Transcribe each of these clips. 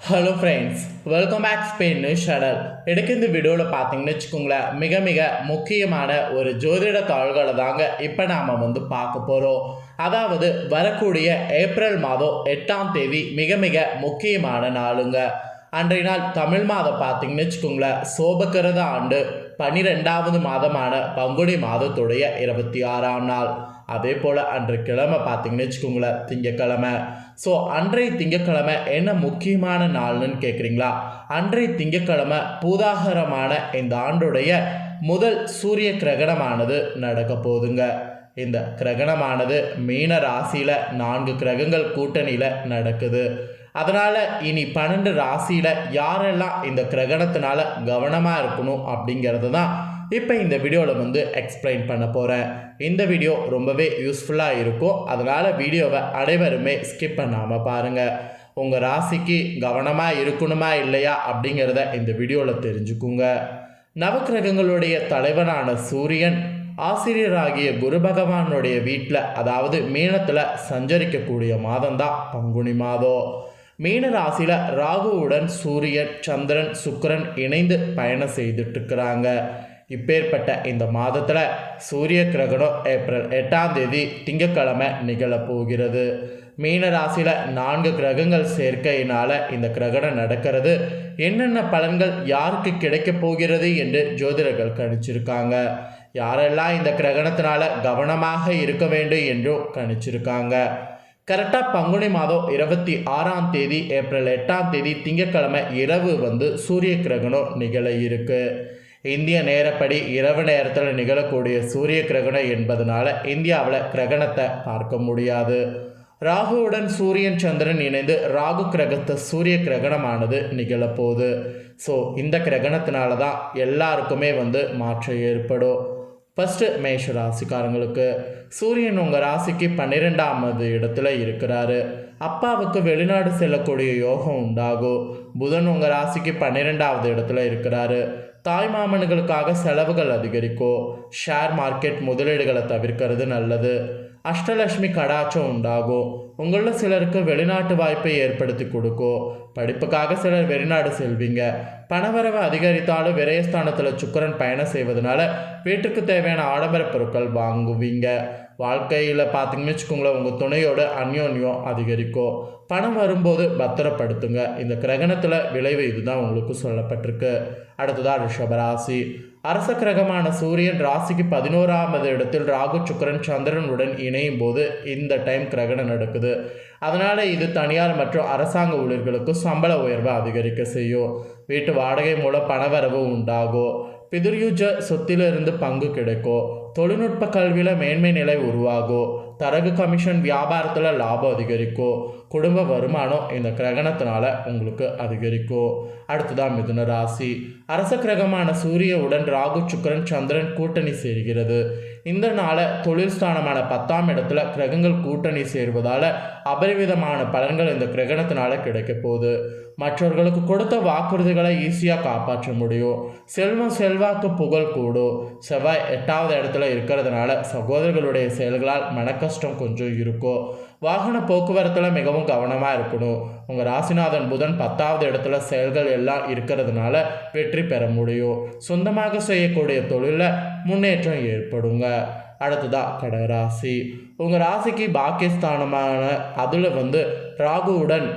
Hello friends welcome back Spain news channel எனக்கு இந்த வீடியோவில் பார்த்தீங்கன்னு வச்சுக்கோங்களேன் மிக மிக முக்கியமான ஒரு ஜோதிட தாள்களை தாங்க இப்போ நாம் வந்து பார்க்க போகிறோம் அதாவது வரக்கூடிய ஏப்ரல் மாதம் எட்டாம் தேதி மிக மிக முக்கியமான நாளுங்க. அன்றைய நாள் தமிழ் மாதம் பார்த்தீங்கன்னு வச்சுக்கோங்களேன் சோபக்கிறத ஆண்டு பன்னிரெண்டாவது மாதமான பங்குனி மாதத்துடைய இருபத்தி ஆறாம் நாள். அதே போல் அன்று கிழமை பார்த்தீங்கன்னு வச்சுக்கோங்களேன் திங்கக்கிழமை. ஸோ அன்றைய திங்கக்கிழமை என்ன முக்கியமான நாள்னு கேட்குறீங்களா அன்றைய திங்கக்கிழமை பூதாகரமான இந்த ஆண்டுடைய முதல் சூரிய கிரகணமானது நடக்க போகுதுங்க. இந்த கிரகணமானது மீன ராசியில் நான்கு கிரகங்கள் கூட்டணியில் நடக்குது. அதனால் இனி பன்னெண்டு ராசியில் யாரெல்லாம் இந்த கிரகணத்தினால கவனமாக இருக்கணும் அப்படிங்கிறது தான் இப்போ இந்த வீடியோவில் வந்து எக்ஸ்பிளைன் பண்ண போகிறேன். இந்த வீடியோ ரொம்பவே யூஸ்ஃபுல்லாக இருக்கும். அதனால் வீடியோவை அனைவருமே ஸ்கிப் பண்ணாமல் பாருங்கள் உங்கள் ராசிக்கு கவனமாக இருக்கணுமா இல்லையா அப்படிங்கிறத இந்த வீடியோவில் தெரிஞ்சுக்குங்க. நவக்கிரகங்களுடைய தலைவனான சூரியன் ஆசிரியராகிய குரு பகவானுடைய வீட்டில் அதாவது மீனத்தில் சஞ்சரிக்கக்கூடிய மாதம்தான் பங்குனி மாதம். மீன ராசியில் ராகுவுடன் சூரியன் சந்திரன் சுக்கரன் இணைந்து பயணம் செய்துட்டு இருக்கிறாங்க. இப்பேற்பட்ட இந்த மாதத்தில் சூரிய கிரகணம் ஏப்ரல் எட்டாம் தேதி திங்கக்கிழமை நிகழப்போகிறது மீன ராசியில் நான்கு கிரகங்கள் சேர்க்கையினால் இந்த கிரகணம் நடக்கிறது. என்னென்ன பலன்கள் யாருக்கு கிடைக்கப் போகிறது என்று ஜோதிடர்கள் கணிச்சிருக்காங்க. யாரெல்லாம் இந்த கிரகணத்தினால கவனமாக இருக்க வேண்டும் என்றும் கணிச்சிருக்காங்க. கரெக்டாக பங்குனி மாதம் இருபத்தி ஆறாம் தேதி ஏப்ரல் எட்டாம் தேதி திங்கட்கிழமை இரவு வந்து சூரிய கிரகணம் நிகழ இருக்கு. இந்திய நேரப்படி இரவு நேரத்தில் நிகழக்கூடிய சூரிய கிரகணம் என்பதனால இந்தியாவில் கிரகணத்தை பார்க்க முடியாது. ராகுவுடன் சூரியன் சந்திரன் இணைந்து ராகு கிரகத்தை சூரிய கிரகணமானது நிகழப்போகுது. ஸோ இந்த கிரகணத்தினால தான் எல்லாருக்குமே வந்து மாற்றம் ஏற்படும். ஃபஸ்ட்டு மேஷ ராசிக்காரங்களுக்கு. சூரியன் உங்கள் ராசிக்கு பன்னிரெண்டாவது இடத்துல இருக்கிறாரு. அப்பாவுக்கு வெளிநாடு செல்லக்கூடிய யோகம் உண்டாகும். புதன் உங்கள் ராசிக்கு பன்னிரெண்டாவது இடத்துல இருக்கிறாரு. தாய் மாமன்களுக்காக செலவுகள் அதிகரிக்கும் ஷேர் மார்க்கெட் முதலீடுகளை தவிர்க்கிறது நல்லது. அஷ்டலட்சுமி கடாச்சம் உண்டாகும் உங்களில் சிலருக்கு வெளிநாட்டு வாய்ப்பை ஏற்படுத்தி கொடுக்கும் படிப்புக்காக சிலர் வெளிநாடு செல்வீங்க. பணவரவு அதிகரித்தாலும் விரயஸ்தானத்தில் சுக்கரன் பயணம் செய்வதனால வீட்டுக்கு தேவையான ஆடம்பர பொருட்கள் வாங்குவீங்க. வாழ்க்கையில் பார்த்தீங்கன்னு வச்சுக்கோங்களேன் உங்கள் துணையோட அந்யோன்யம் அதிகரிக்கும் பணம் வரும்போது பத்திரப்படுத்துங்க. இந்த கிரகணத்தில் விளைவு இதுதான் உங்களுக்கு சொல்லப்பட்டிருக்கு. அடுத்ததாக ரிஷபராசி. அரச கிரகமான சூரியன் ராசிக்கு பதினோராவது இடத்தில் ராகு சுக்கரன் சந்திரனுடன் இணையும் போது இந்த டைம் கிரகணம் நடக்குது. அதனால் இது தனியார் மற்றும் அரசாங்க ஊழியர்களுக்கு சம்பள உயர்வை அதிகரிக்க செய்யும். வீட்டு வாடகை மூலம் பணவரவு உண்டாகும். பிதிர்யுஜ சொத்திலிருந்து பங்கு கிடைக்கும். தொழில்நுட்ப கல்வியில் மேன்மை நிலை உருவாகும். தரகு கமிஷன் வியாபாரத்தில் லாபம் அதிகரிக்கும் குடும்ப வருமானம் இந்த கிரகணத்தினால உங்களுக்கு அதிகரிக்கும் அடுத்ததான் மிதுன ராசி. அரச கிரகமான சூரியவுடன் ராகு சுக்கரன் சந்திரன் கூட்டணி சேர்கிறது. இந்த நாள தொழில் ஸ்தானமான பத்தாம் இடத்துல கிரகங்கள் கூட்டணி சேர்வதால் அபரிவிதமான பலன்கள் இந்த கிரகணத்தினால கிடைக்க போகுது. மற்றவர்களுக்கு கொடுத்த வாக்குறுதிகளை ஈஸியாக காப்பாற்ற முடியும். செல்வம் செல்வாக்கு புகழ் கூடும். செவ்வாய் எட்டாவது இடத்துல இருக்கிறதுனால சகோதரர்களுடைய செயல்களால் மனக்கஷ்டம் கொஞ்சம் இருக்கும். வாகன போக்குவரத்தில் மிகவும் கவனமாக இருக்கணும். உங்கள் ராசிநாதன் புதன் பத்தாவது இடத்துல செயல்கள் எல்லாம் இருக்கிறதுனால வெற்றி பெற முடியும். சொந்தமாக செய்யக்கூடிய தொழிலில் முன்னேற்றம் ஏற்படுங்க. அடுத்ததாக கடகராசி. உங்கள் ராசிக்கு பாக்கியஸ்தானமான அதில் வந்து ராகுவுடன்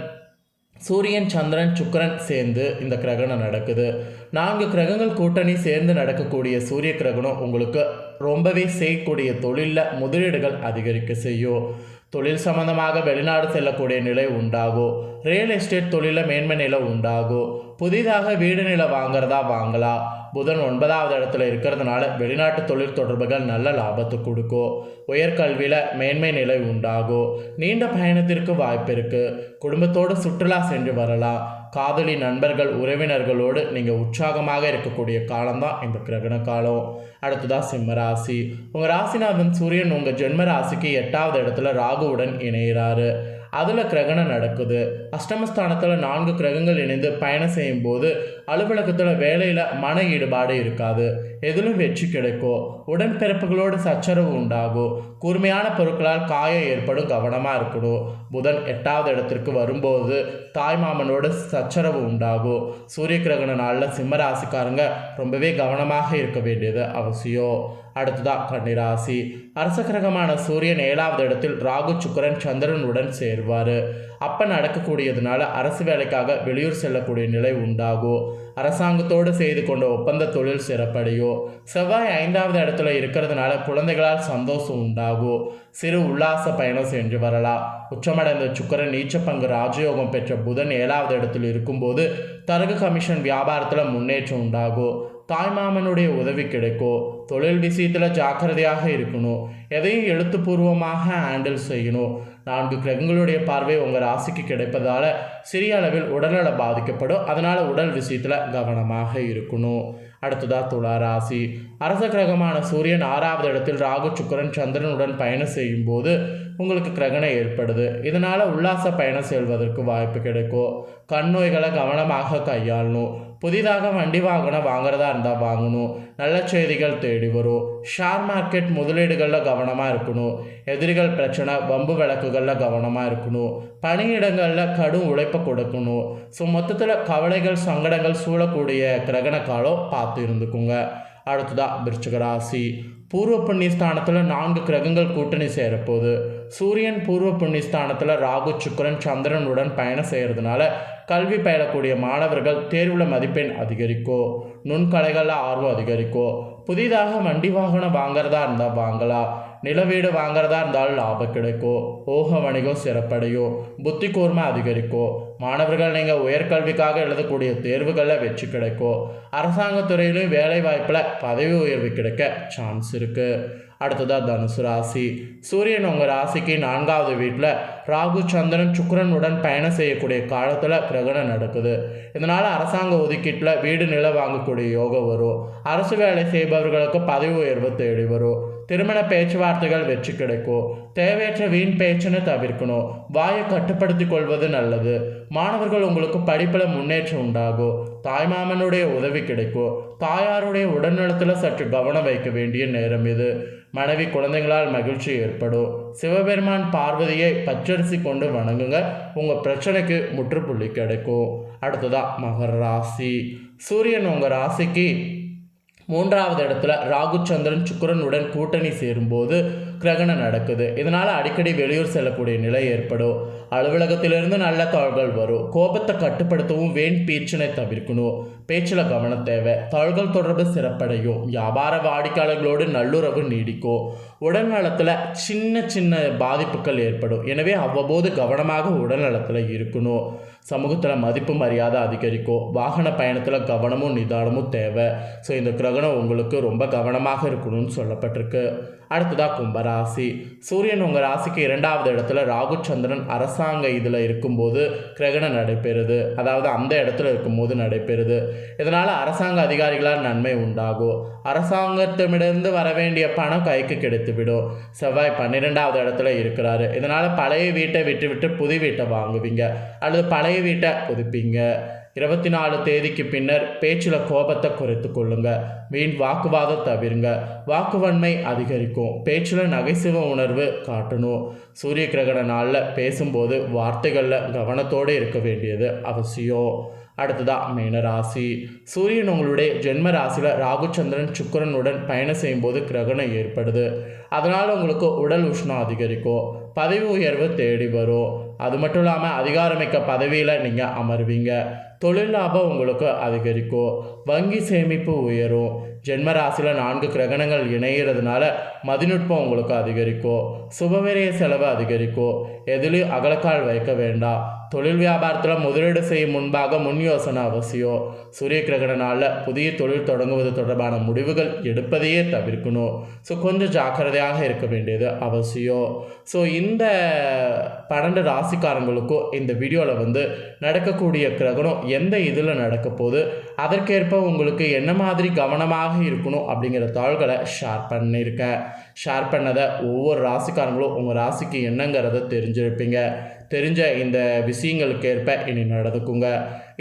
சூரியன் சந்திரன் சுக்கரன் சேர்ந்து இந்த கிரகணம் நடக்குது. நான்கு கிரகங்கள் கூட்டணி சேர்ந்து நடக்கக்கூடிய சூரிய கிரகணம் உங்களுக்கு ரொம்பவே செய்யக்கூடிய தொழிலில் முதலீடுகள் அதிகரிக்க செய்யும். தொழில் சம்பந்தமாக வெளிநாடு செல்லக்கூடிய நிலை உண்டாகும். ரியல் எஸ்டேட் தொழிலில் மேன்மை நிலை உண்டாகும். புதிதாக வீடு நிலை வாங்குறதா வாங்கலாம். புதன் ஒன்பதாவது இடத்துல இருக்கிறதுனால வெளிநாட்டு தொழில் தொடர்புகள் நல்ல லாபத்தை கொடுக்கும். உயர்கல்வியில் மேன்மை நிலை உண்டாகும். நீண்ட பயணத்திற்கு வாய்ப்பு இருக்குது குடும்பத்தோடு சுற்றுலா சென்று வரலாம். காதலி நண்பர்கள் உறவினர்களோடு நீங்கள் உற்சாகமாக இருக்கக்கூடிய காலம்தான் இந்த கிரகண காலம். அடுத்ததாக சிம்ம ராசி. உங்கள் ராசிநாதன் சூரியன் உங்கள் ஜென்ம ராசிக்கு எட்டாவது இடத்துல ராகுவுடன் இணைகிறாரு அதில் கிரகணம் நடக்குது. அஷ்டமஸ்தானத்தில் நான்கு கிரகங்கள் இணைந்து பயணம் செய்யும்போது அலுவலகத்தில் வேலையில் மன ஈடுபாடு இருக்காது. எதிலும் வெற்றி கிடைக்கும் உடன்பிறப்புகளோடு சச்சரவு உண்டாகும் கூர்மையான பொருட்களால் காயம் ஏற்படும் கவனமாக இருக்கணும் புதன் எட்டாவது இடத்திற்கு வரும்போது தாய்மாமனோட சச்சரவு உண்டாகும் சூரிய கிரகண நாளில் சிம்ம ராசிக்காரங்க ரொம்பவே கவனமாக இருக்க வேண்டியது அவசியம் அடுத்ததாக கன்னிராசி அரச கிரகமான சூரியன் ஏழாவது இடத்தில் ராகு சுக்கரன் சந்திரனுடன் சேர்வார் அப்போ நடக்கக்கூடியதுனால அரசு வேலைக்காக வெளியூர் செல்லக்கூடிய நிலை உண்டாகும் அரசாங்கத்தோடு செய்து கொண்ட ஒப்பந்த தொழில் சிறப்படையும் செவ்வாய் ஐந்தாவது இடத்துல இருக்கிறதுனால குழந்தைகளால் சந்தோஷம் உண்டாகும் சிறு உல்லாச பயணம் சென்று வரலாம். உச்சமடைந்த சுக்கரன் நீச்ச பங்கு ராஜயோகம் பெற்ற புதன் ஏழாவது இடத்தில் இருக்கும்போது தரகு கமிஷன் வியாபாரத்தில் முன்னேற்றம் உண்டாகும் தாய்மாமனுடைய உதவி கிடைக்கும் தொழில் விஷயத்தில் ஜாக்கிரதையாக இருக்கணும். எதையும் எழுத்துப்பூர்வமாக ஹேண்டில் செய்யணும். நான்கு கிரகங்களுடைய பார்வை உங்கள் ராசிக்கு கிடைப்பதால் சிறிய அளவில் உடல்நல பாதிக்கப்படும். அதனால் உடல் விஷயத்தில் கவனமாக இருக்கணும். அடுத்ததாக துலா ராசி. அரச கிரகமான சூரியன் ஆறாவது இடத்தில் ராகு சுக்கரன் சந்திரனுடன் பயணம் செய்யும்போது உங்களுக்கு கிரகணம் ஏற்படுது. இதனால் உல்லாச பயணம் செல்வதற்கு வாய்ப்பு கிடைக்கும் கண் நோய்களை கவனமாக கையாளணும். புதிதாக வண்டி வாகனம் வாங்குறதா இருந்தால் வாங்கணும். நல்ல செய்திகள் தேடி வரும். ஷேர் மார்க்கெட் முதலீடுகளில் கவனமாக இருக்கணும். எதிரிகள் பிரச்சனை வம்பு விளக்குகளில் கவனமாக இருக்கணும். பணியிடங்களில் கடும் உழைப்பை கொடுக்கணும். ஸோ மொத்தத்தில் கவலைகள் சங்கடங்கள் சூழக்கூடிய கிரகண காலம் பார்த்து இருந்துக்குங்க. அடுத்ததாக விருச்சிக ராசி. பூர்வ புண்ணிய ஸ்தானத்தில் நான்கு கிரகங்கள் கூட்டணி சேரப்போகுது. சூரியன் பூர்வ புண்ணிஸ்தானத்தில் ராகு சுக்கரன் சந்திரனுடன் பயணம் செய்கிறதுனால கல்வி பயிலக்கூடிய மாணவர்கள் தேர்வில் மதிப்பெண் அதிகரிக்கும் நுண்கலைகளில் ஆர்வம் அதிகரிக்கும் புதிதாக வண்டி வாகனம் வாங்குறதா இருந்தால் வாங்கலாம் நில வீடு வாங்குறதா இருந்தாலும் லாபம் கிடைக்கும் ஓக வணிகம் சிறப்படையும் புத்தி கூர்மை அதிகரிக்கும் மாணவர்கள் நீங்கள் உயர்கல்விக்காக எழுதக்கூடிய தேர்வுகளில் வெற்றி கிடைக்கும் அரசாங்கத் துறையிலும் வேலை வாய்ப்பில் பதவி உயர்வு கிடைக்க சான்ஸ் இருக்குது அடுத்ததாக தனுசு ராசி. சூரியன் உங்கள் ராசிக்கு நான்காவது வீட்டில் ராகு சந்திரன் சுக்கரனுடன் பயணம் செய்யக்கூடிய காலத்தில் கிரகணம் நடக்குது. இதனால் அரசாங்க ஒதுக்கீட்டில் வீடு நில வாங்கக்கூடிய யோகம் வரும். அரசு வேலை செய்பவர்களுக்கு பதவி உயர்வு தேடி வரும். திருமண பேச்சுவார்த்தைகள் வெற்றி கிடைக்கும். தேவையற்ற வீண் பேச்சுன்னு தவிர்க்கணும். வாயை கட்டுப்படுத்தி கொள்வது நல்லது. மாணவர்கள் உங்களுக்கு படிப்பில் முன்னேற்றம் உண்டாகும். தாய்மாமனுடைய உதவி கிடைக்கும். தாயாருடைய உடல்நலத்தில் சற்று கவனம் வைக்க வேண்டிய நேரம் இது. மனைவி குழந்தைகளால் மகிழ்ச்சி ஏற்படும். சிவபெருமான் பார்வதியை பச்சரிசி கொண்டு வணங்குங்க. உங்கள் பிரச்சனைக்கு முற்றுப்புள்ளி கிடைக்கும். அடுத்ததாக மகர ராசி. சூரியன் உங்கள் ராசிக்கு மூன்றாவது இடத்துல ராகுச்சந்திரன் சுக்கரனுடன் சுக்கிரனுடன் கூட்டணி சேரும்போது கிரகணம் நடக்குது. இதனால் அடிக்கடி வெளியூர் செல்லக்கூடிய நிலை ஏற்படும். அலுவலகத்திலிருந்து நல்ல தாள்கள் வரும். கோபத்தை கட்டுப்படுத்தவும் வேண் பேச்சினை தவிர்க்கணும். பேச்சில் கவனம் தேவை. தாள்கள் தொடர்பு சிறப்படையும். வியாபார வாடிக்கையாளர்களோடு நல்லுறவு நீடிக்கும். உடல் நலத்தில் சின்ன சின்ன பாதிப்புகள் ஏற்படும். எனவே அவ்வப்போது கவனமாக உடல் நலத்தில் இருக்கணும். சமூகத்தில் மதிப்பு மரியாதை அதிகரிக்கும். வாகன பயணத்தில் கவனமும் நிதானமும் தேவை. ஸோ இந்த கிரகணம் உங்களுக்கு ரொம்ப கவனமாக இருக்கணும்னு சொல்லப்பட்டிருக்கு. அடுத்ததாக கும்பராசி சூரியன் உங்கள் ராசிக்கு இரண்டாவது இடத்துல ராகு சந்திரன் அரசாங்க இதில் இருக்கும்போது கிரகணம் நடைபெறுது. அதாவது அந்த இடத்துல இருக்கும்போது நடைபெறுது. இதனால் அரசாங்க அதிகாரிகளால் நன்மை உண்டாகும். அரசாங்கத்திடமிருந்து வர வேண்டிய பணம் கைக்கு கிடைத்துவிடும். செவ்வாய் பன்னிரெண்டாவது இடத்துல இருக்கிறாரு. இதனால் பழைய வீட்டை விட்டு விட்டு புது வீட்டை வாங்குவீங்க. அல்லது பழைய வீட்டை புதுப்பீங்க. இருபத்தி நாலு தேதிக்கு பின்னர் பேச்சில் கோபத்தை குறைத்து கொள்ளுங்க. வீண் வாக்குவாதம் தவிருங்க. வாக்குவன்மை அதிகரிக்கும். பேச்சில் நகைச்சுவை உணர்வு காட்டணும். சூரிய கிரகண நாளில் பேசும்போது வார்த்தைகளில் கவனத்தோடு இருக்க வேண்டியது அவசியம். அடுத்ததாக மீனராசி சூரியன் உங்களுடைய ஜென்ம ராசியில் ராகுச்சந்திரன் சுக்கிரனுடன் பயணம் செய்யும்போது கிரகணம் ஏற்படுது. அதனால் உங்களுக்கு உடல் உஷ்ணம் அதிகரிக்கும். பதவி உயர்வு தேடி வரும். அது மட்டும் இல்லாமல் அதிகாரமிக்க பதவியில் நீங்கள் அமர்வீங்க. தொழில் லாபம் உங்களுக்கு அதிகரிக்கும். வங்கி சேமிப்பு உயரும். ஜென்ம ராசியில் நான்கு கிரகணங்கள் இணைகிறதுனால மதிநுட்பம் உங்களுக்கு அதிகரிக்கும். சுபவிரைய செலவு அதிகரிக்கும். எதிலையும் அகலக்கால் வைக்க வேண்டாம். தொழில் வியாபாரத்தில் முதலீடு செய்யும் முன்பாக முன் யோசனை அவசியம். சூரிய கிரகண நாளில் புதிய தொழில் தொடங்குவது தொடர்பான முடிவுகள் எடுப்பதையே தவிர்க்கணும். ஸோ கொஞ்சம் ஜாக்கிரதையாக இருக்க வேண்டியது அவசியம். ஸோ இந்த பன்னெண்டு ராசிக்காரங்களுக்கும் இந்த வீடியோவில் வந்து நடக்கக்கூடிய கிரகணம் எந்த இதில் நடக்க போகுது அதற்கேற்ப உங்களுக்கு என்ன மாதிரி கவனமாக இருக்கணும் அப்படிங்கிற தாள்களை ஷேர் பண்ணியிருக்கேன் ஷேர் பண்ணதை ஒவ்வொரு ராசிக்காரங்களும் உங்கள் ராசிக்கு என்னங்கிறத தெரிஞ்சிருப்பீங்க. தெரிஞ்ச இந்த விஷயங்களுக்கு ஏற்ப இனி நடந்துக்குங்க.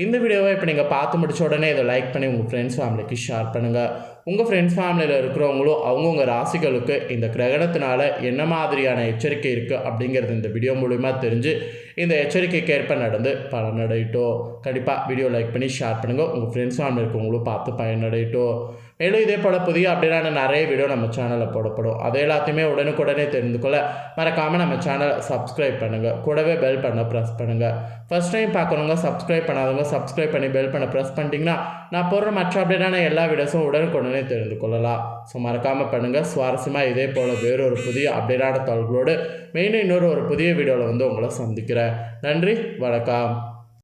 இந்த வீடியோவை இப்போ நீங்கள் பார்த்து முடிச்ச உடனே இதை லைக் பண்ணி உங்கள் ஃப்ரெண்ட்ஸ் ஃபேமிலிக்கு ஷேர் பண்ணுங்கள் உங்கள் ஃப்ரெண்ட்ஸ் ஃபேமிலியில் இருக்கிறவங்களும் அவங்கவுங்க ராசிகளுக்கு இந்த கிரகணத்தினால என்ன மாதிரியான எச்சரிக்கை இருக்குது அப்படிங்கிறது இந்த வீடியோ மூலிமா தெரிஞ்சு இந்த எச்சரிக்கைக்கு ஏற்ப நடந்து பலனடையட்டும். கண்டிப்பாக வீடியோ லைக் பண்ணி ஷேர் பண்ணுங்கள் உங்கள் ஃப்ரெண்ட்ஸ் ஃபேமிலி இருக்கவங்களும் பார்த்து பயனடையட்டும். மேலும் இதே போல் புதிய அப்படின்னா நிறைய வீடியோ நம்ம சேனலில் போடப்படும். அது எல்லாத்தையுமே உடனுக்குடனே தெரிந்து கொள்ள மறக்காமல் நம்ம சேனலை சப்ஸ்கிரைப் பண்ணுங்கள் கூடவே பெல் பண்ண ப்ரெஸ் பண்ணுங்கள் ஃபஸ்ட் டைம் பார்க்குறவங்க சப்ஸ்கிரைப் பண்ணாதவங்க சப்ஸ்கிரைப் பண்ணி பெல் பண்ண ப்ரெஸ் பண்ணிட்டீங்கன்னா நான் போடுற மற்ற அப்படின்னா எல்லா வீடியோஸும் உடனுக்குடனே தெரிந்து கொள்ளலாம். ஸோ மறக்காமல் பண்ணுங்கள் சுவாரஸ்யமாக இதே போல் வேறொரு புதிய அப்டேட்டான தகவல்களோடு மெயினாக இன்னொரு ஒரு புதிய வீடியோவில் வந்து உங்களை சந்திக்கிறேன். நன்றி வணக்கம்.